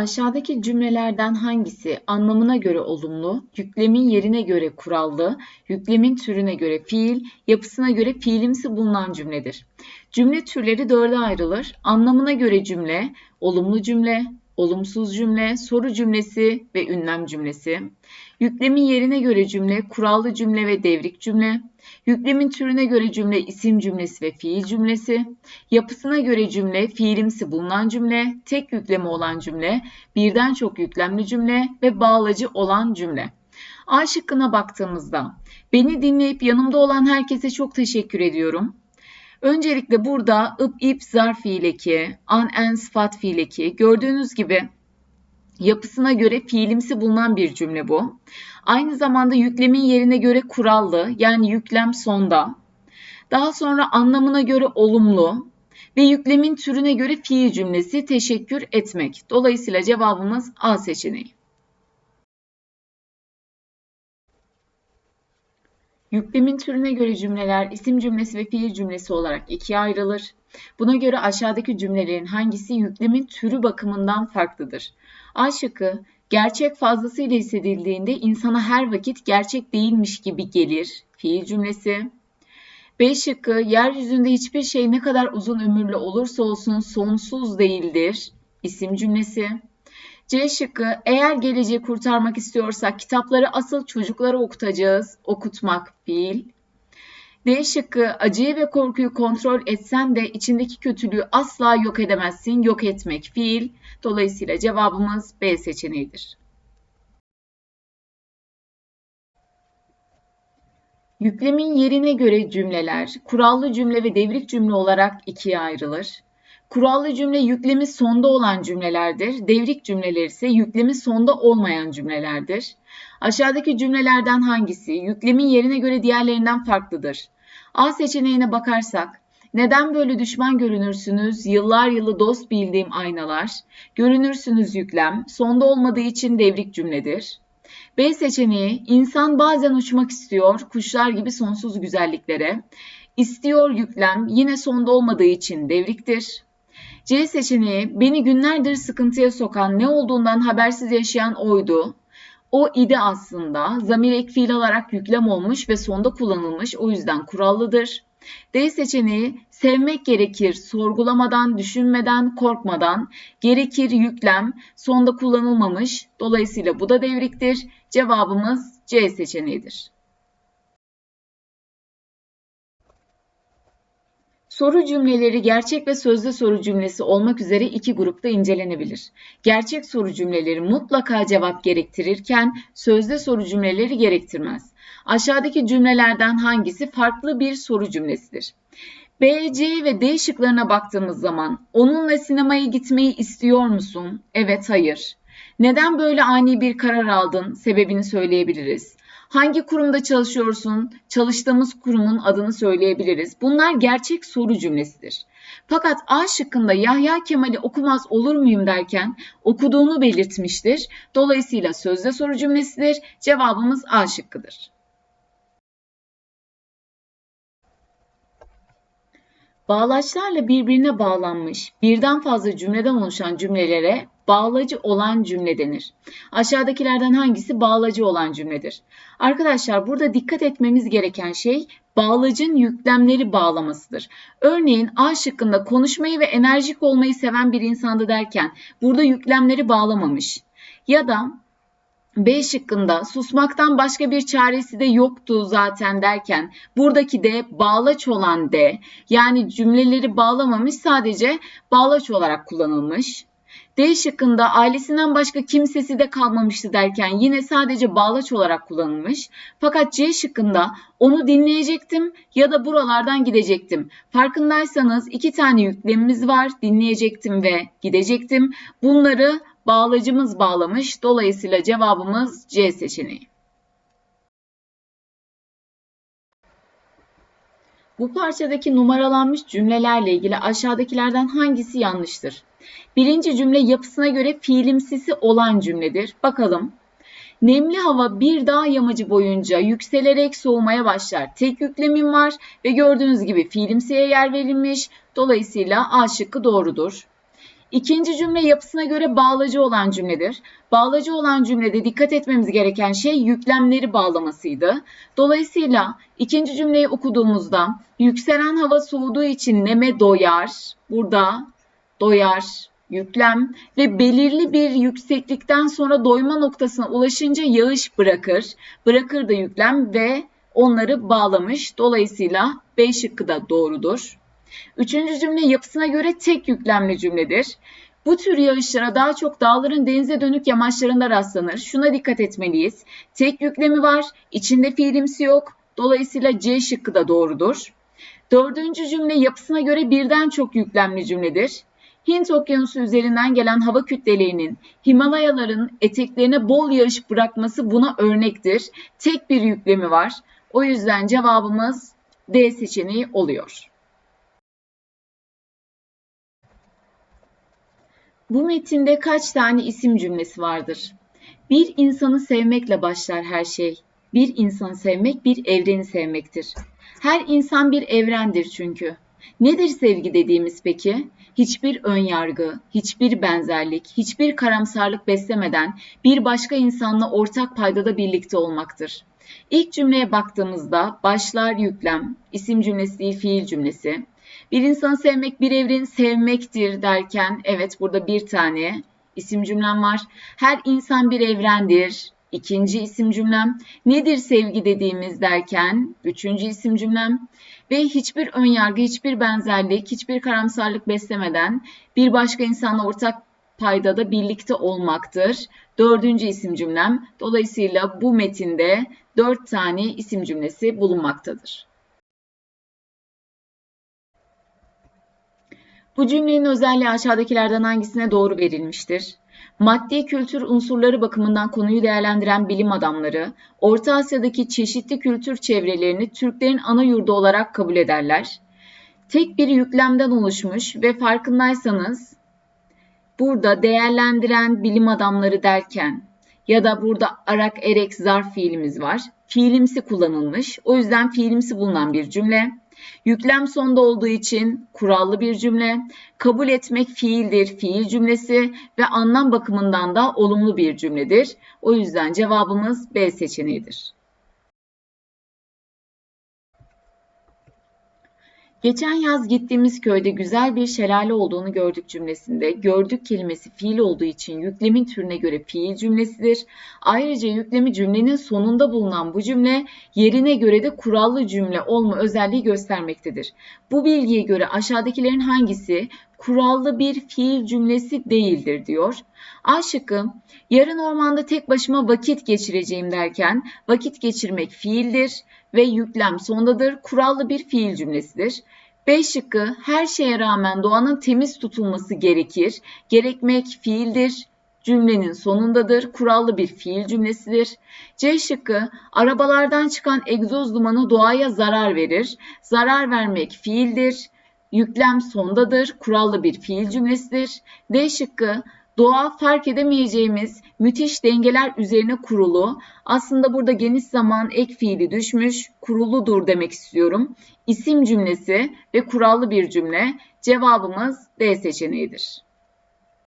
Aşağıdaki cümlelerden hangisi anlamına göre olumlu, yüklemin yerine göre kurallı, yüklemin türüne göre fiil, yapısına göre fiilimsi bulunan cümledir? Cümle türleri dörde ayrılır. Anlamına göre cümle, olumlu cümle, olumsuz cümle, soru cümlesi ve ünlem cümlesi. Yüklemin yerine göre cümle, kurallı cümle ve devrik cümle. Yüklemin türüne göre cümle, isim cümlesi ve fiil cümlesi. Yapısına göre cümle, fiilimsi bulunan cümle, tek yükleme olan cümle, birden çok yüklemli cümle ve bağlacı olan cümle. A şıkkına baktığımızda, beni dinleyip yanımda olan herkese çok teşekkür ediyorum. Öncelikle burada ıp ip zarf fiil eki, an en sıfat fiil eki. Gördüğünüz gibi yapısına göre fiilimsi bulunan bir cümle bu. Aynı zamanda yüklemin yerine göre kurallı yani yüklem sonda. Daha sonra anlamına göre olumlu ve yüklemin türüne göre fiil cümlesi teşekkür etmek. Dolayısıyla cevabımız A seçeneği. Yüklemin türüne göre cümleler isim cümlesi ve fiil cümlesi olarak ikiye ayrılır. Buna göre aşağıdaki cümlelerin hangisi yüklemin türü bakımından farklıdır? A şıkkı gerçek fazlasıyla hissedildiğinde insana her vakit gerçek değilmiş gibi gelir. Fiil cümlesi. B şıkkı yeryüzünde hiçbir şey ne kadar uzun ömürlü olursa olsun sonsuz değildir. İsim cümlesi. C şıkkı eğer geleceği kurtarmak istiyorsak kitapları asıl çocuklara okutacağız. Okutmak fiil. D şıkkı acıyı ve korkuyu kontrol etsen de içindeki kötülüğü asla yok edemezsin. Yok etmek fiil. Dolayısıyla cevabımız B seçeneğidir. Yüklemin yerine göre cümleler, kurallı cümle ve devrik cümle olarak ikiye ayrılır. Kurallı cümle yüklemi sonda olan cümlelerdir. Devrik cümleler ise yüklemi sonda olmayan cümlelerdir. Aşağıdaki cümlelerden hangisi yüklemin yerine göre diğerlerinden farklıdır? A seçeneğine bakarsak, neden böyle düşman görünürsünüz? Yıllar yılı dost bildiğim aynalar. Görünürsünüz yüklem. Sonda olmadığı için devrik cümledir. B seçeneği, insan bazen uçmak istiyor, kuşlar gibi sonsuz güzelliklere. İstiyor yüklem, yine sonda olmadığı için devriktir. C seçeneği beni günlerdir sıkıntıya sokan ne olduğundan habersiz yaşayan oydu. O idi aslında. Zamir ek fiil alarak yüklem olmuş ve sonda kullanılmış o yüzden kurallıdır. D seçeneği sevmek gerekir sorgulamadan, düşünmeden, korkmadan. Gerekir yüklem sonda kullanılmamış. Dolayısıyla bu da devriktir. Cevabımız C seçeneğidir. Soru cümleleri gerçek ve sözde soru cümlesi olmak üzere iki grupta incelenebilir. Gerçek soru cümleleri mutlaka cevap gerektirirken sözde soru cümleleri gerektirmez. Aşağıdaki cümlelerden hangisi farklı bir soru cümlesidir? B, C ve D şıklarına baktığımız zaman onunla sinemaya gitmeyi istiyor musun? Evet, hayır. Neden böyle ani bir karar aldın? Sebebini söyleyebiliriz. Hangi kurumda çalışıyorsun? Çalıştığımız kurumun adını söyleyebiliriz. Bunlar gerçek soru cümlesidir. Fakat A şıkkında Yahya Kemal'i okumaz olur muyum derken okuduğunu belirtmiştir. Dolayısıyla sözde soru cümlesidir. Cevabımız A şıkkıdır. Bağlaçlarla birbirine bağlanmış birden fazla cümleden oluşan cümlelere bağlacı olan cümle denir. Aşağıdakilerden hangisi bağlacı olan cümledir? Arkadaşlar burada dikkat etmemiz gereken şey bağlacın yüklemleri bağlamasıdır. Örneğin A şıkkında konuşmayı ve enerjik olmayı seven bir insandı derken burada yüklemleri bağlamamış. Ya da B şıkkında susmaktan başka bir çaresi de yoktu zaten derken buradaki de bağlaç olan de yani cümleleri bağlamamış sadece bağlaç olarak kullanılmış. D şıkkında ailesinden başka kimsesi de kalmamıştı derken yine sadece bağlaç olarak kullanılmış. Fakat C şıkkında onu dinleyecektim ya da buralardan gidecektim. Farkındaysanız iki tane yüklemimiz var. Dinleyecektim ve gidecektim. Bunları bağlacımız bağlamış. Dolayısıyla cevabımız C seçeneği. Bu parçadaki numaralanmış cümlelerle ilgili aşağıdakilerden hangisi yanlıştır? Birinci cümle yapısına göre fiilimsisi olan cümledir. Bakalım. Nemli hava bir dağ yamacı boyunca yükselerek soğumaya başlar. Tek yüklemim var ve gördüğünüz gibi fiilimsiye yer verilmiş. Dolayısıyla A şıkkı doğrudur. İkinci cümle yapısına göre bağlacı olan cümledir. Bağlacı olan cümlede dikkat etmemiz gereken şey yüklemleri bağlamasıydı. Dolayısıyla ikinci cümleyi okuduğumuzda yükselen hava soğuduğu için neme doyar. Burada doyar yüklem ve belirli bir yükseklikten sonra doyma noktasına ulaşınca yağış bırakır. Bırakır da yüklem ve onları bağlamış. Dolayısıyla B şıkkı da doğrudur. Üçüncü cümle yapısına göre tek yüklemli cümledir. Bu tür yağışlara daha çok dağların denize dönük yamaçlarında rastlanır. Şuna dikkat etmeliyiz. Tek yüklemi var, içinde fiilimsi yok. Dolayısıyla C şıkkı da doğrudur. Dördüncü cümle yapısına göre birden çok yüklemli cümledir. Hint Okyanusu üzerinden gelen hava kütlelerinin Himalayaların eteklerine bol yağış bırakması buna örnektir. Tek bir yüklemi var. O yüzden cevabımız D seçeneği oluyor. Bu metinde kaç tane isim cümlesi vardır? Bir insanı sevmekle başlar her şey. Bir insanı sevmek bir evreni sevmektir. Her insan bir evrendir çünkü. Nedir sevgi dediğimiz peki? Hiçbir ön yargı, hiçbir benzerlik, hiçbir karamsarlık beslemeden bir başka insanla ortak paydada birlikte olmaktır. İlk cümleye baktığımızda başlar yüklem, isim cümlesi değil fiil cümlesi. Bir insanı sevmek bir evreni sevmektir derken evet burada bir tane isim cümlem var. Her insan bir evrendir. İkinci isim cümlem. Nedir sevgi dediğimiz derken üçüncü isim cümlem. Ve hiçbir önyargı, hiçbir benzerlik, hiçbir karamsarlık beslemeden bir başka insanla ortak paydada birlikte olmaktır. Dördüncü isim cümlem. Dolayısıyla bu metinde dört tane isim cümlesi bulunmaktadır. Bu cümlenin özelliği aşağıdakilerden hangisine doğru verilmiştir? Maddi kültür unsurları bakımından konuyu değerlendiren bilim adamları, Orta Asya'daki çeşitli kültür çevrelerini Türklerin ana yurdu olarak kabul ederler. Tek bir yüklemden oluşmuş ve farkındaysanız burada değerlendiren bilim adamları derken ya da burada arak erek zarf fiilimiz var. Fiilimsi kullanılmış. O yüzden fiilimsi bulunan bir cümle. Yüklem sonda olduğu için kurallı bir cümle. Kabul etmek fiildir, fiil cümlesi ve anlam bakımından da olumlu bir cümledir. O yüzden cevabımız B seçeneğidir. Geçen yaz gittiğimiz köyde güzel bir şelale olduğunu gördük cümlesinde gördük kelimesi fiil olduğu için yüklemin türüne göre fiil cümlesidir. Ayrıca yüklemi cümlenin sonunda bulunan bu cümle yerine göre de kurallı cümle olma özelliği göstermektedir. Bu bilgiye göre aşağıdakilerin hangisi kurallı bir fiil cümlesi değildir diyor. A şıkkı yarın ormanda tek başıma vakit geçireceğim derken vakit geçirmek fiildir ve yüklem sondadır. Kurallı bir fiil cümlesidir. B şıkkı her şeye rağmen doğanın temiz tutulması gerekir. Gerekmek fiildir. Cümlenin sonundadır. Kurallı bir fiil cümlesidir. C şıkkı arabalardan çıkan egzoz dumanı doğaya zarar verir. Zarar vermek fiildir. Yüklem sondadır. Kurallı bir fiil cümlesidir. D şıkkı doğa fark edemeyeceğimiz müthiş dengeler üzerine kurulu. Aslında burada geniş zaman ek fiili düşmüş, kuruludur demek istiyorum. İsim cümlesi ve kurallı bir cümle. Cevabımız D seçeneğidir.